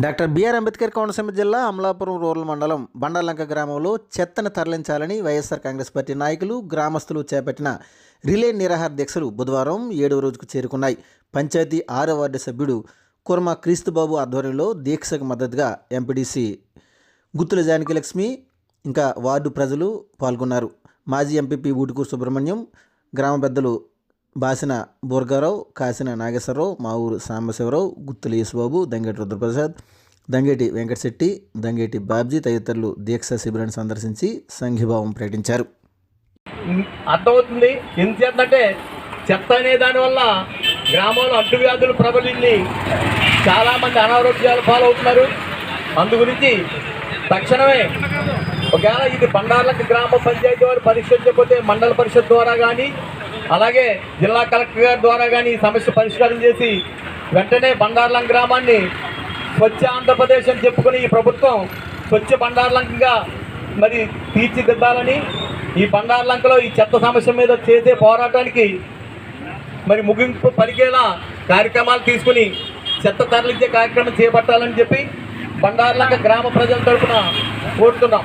Doctor BR Ambedkar Konaseema జిల్లా Amalapuram rural మండలం బండలంక గ్రామంలో చెత్తను తరలించాలని వైఎస్ఆర్ కాంగ్రెస్ పార్టీ నాయకులు గ్రామస్తులు చేపట్టిన రిలే నిరాహార దీక్షలు బుధవారం ఏడవ రోజుకు చేరుకున్నాయి. పంచాయతీ ఆరో వార్డు సభ్యుడు కుర్మ క్రీస్తుబాబు ఆధ్వర్యంలో దీక్షకు మద్దతుగా ఎంపీడీసీ గుత్తుల జానకి లక్ష్మి ఇంకా వార్డు ప్రజలు పాల్గొన్నారు. మాజీ ఎంపీపీ ఊటుకూరు సుబ్రహ్మణ్యం గ్రామ పెద్దలు బాసిన బోర్గారావు కాసిన నాగేశ్వరరావు మా ఊరు సాంబశివరావు గుత్తుల యేసుబాబు దంగేటి రుద్రప్రసాద్ దంగేటి వెంకటశెట్టి దంగేటి బాబ్జీ తదితరులు దీక్ష శిబిరాన్ని సందర్శించి సంఘీభావం ప్రకటించారు. అర్థమవుతుంది. ఎందుచేతంటే చెత్త అనే దానివల్ల గ్రామంలో అంటువ్యాధులు ప్రబలింది చాలామంది అనారోగ్యాలు పాలవుతున్నారు. అందు గురించి తక్షణమే ఒకవేళ ఇది బండార్లకు గ్రామ పంచాయతీ వారు పరిష్కరించకపోతే మండల పరిషత్ ద్వారా కానీ అలాగే జిల్లా కలెక్టర్ గారి ద్వారా కానీ ఈ సమస్య పరిష్కారం చేసి వెంటనే బండార్లం గ్రామాన్ని స్వచ్ఛ ఆంధ్రప్రదేశ్ అని చెప్పుకుని ఈ ప్రభుత్వం స్వచ్ఛ బండార్లంకగా మరి తీర్చిదిద్దాలని ఈ బండార్లంకలో ఈ చెత్త సమస్య మీద చేసే పోరాటానికి మరి ముగింపు పలికేలా కార్యక్రమాలు తీసుకుని చెత్త తరలించే కార్యక్రమం చేపట్టాలని చెప్పి బండార్లంక గ్రామ ప్రజల తరపున కోరుతున్నాం.